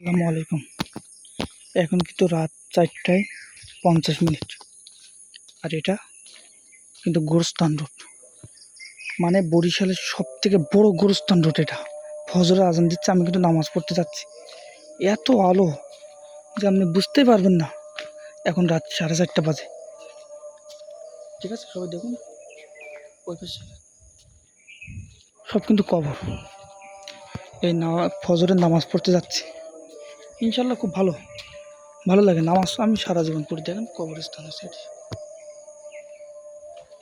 আসসালামু আলাইকুম। এখন কিন্তু রাত চারটায় পঞ্চাশ মিনিট। আর এটা কিন্তু গোরস্থান রোড। মানে বরিশালের সব থেকে বড় গোরস্থান রোড এটা। ফজরের আজান দিচ্ছে, আমি কিন্তু নামাজ পড়তে যাচ্ছি। এত আলো যে আপনি বুঝতেই পারবেন না। এখন রাত সাড়ে চারটা বাজে। ঠিক আছে, সবাই দেখুন। সব কিন্তু কবর। এই না, ফজরের নামাজ পড়তে যাচ্ছি। ইনশাল্লাহ খুব ভালো। ভালো লাগে নামাজ আমি সারা জীবন পড়ি দেখেন কবরস্থানের সাইডে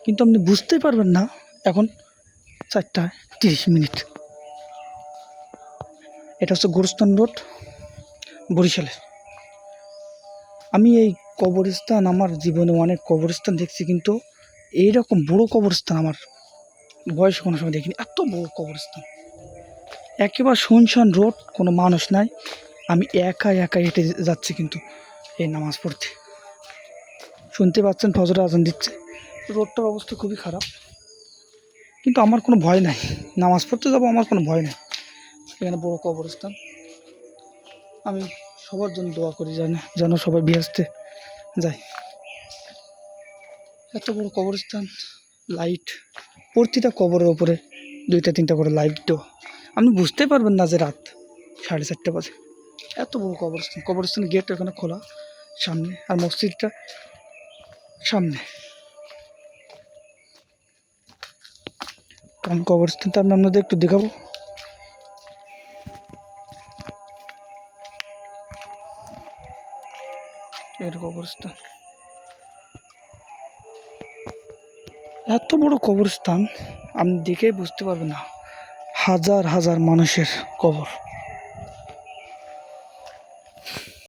কিন্তু আপনি বুঝতেই পারবেন না, এখন চারটা তিরিশ মিনিট। এটা হচ্ছে গোরস্থান রোড বরিশালের আমি এই কবরস্থান, আমার জীবনে অনেক কবরস্থান দেখছি, কিন্তু এইরকম বড় কবরস্থান আমার বয়স কোনো সময় দেখিনি। এত বড় কবরস্থান। একেবারে শুনশান রোড, কোনো মানুষ নাই। আমি একা একা হেঁটে যাচ্ছি কিন্তু এই নামাজ পড়তে। শুনতে পাচ্ছেন ফজর আজান দিচ্ছে। রোডটার অবস্থা খুবই খারাপ। কিন্তু আমার কোনো ভয় নাই। নামাজ পড়তে যাব আমার কোনো ভয় নেই। এখানে বড় কবরস্থান। আমি সবার জন্য দোয়া করি জানে যেন সবাই বিহাসতে যায়। এত বড় কবরস্থান, লাইট। প্রতিটা কবরের ওপরে দুইটা, তিনটা করে লাইট দেওয়া। আপনি বুঝতে পারবেন না যে রাত সাড়ে চারটে বাজে। এত বড় কবরস্থান। কবরস্থানের গেট এখানে খোলা, সামনে, আর মসজিদটা সামনে। কারণ কবরস্থানটা আমি আপনাদের একটু দেখাবো। এর কবরস্থান। এত বড় কবরস্থান আপনি দেখেই বুঝতে পারবেন না। হাজার হাজার মানুষের কবর।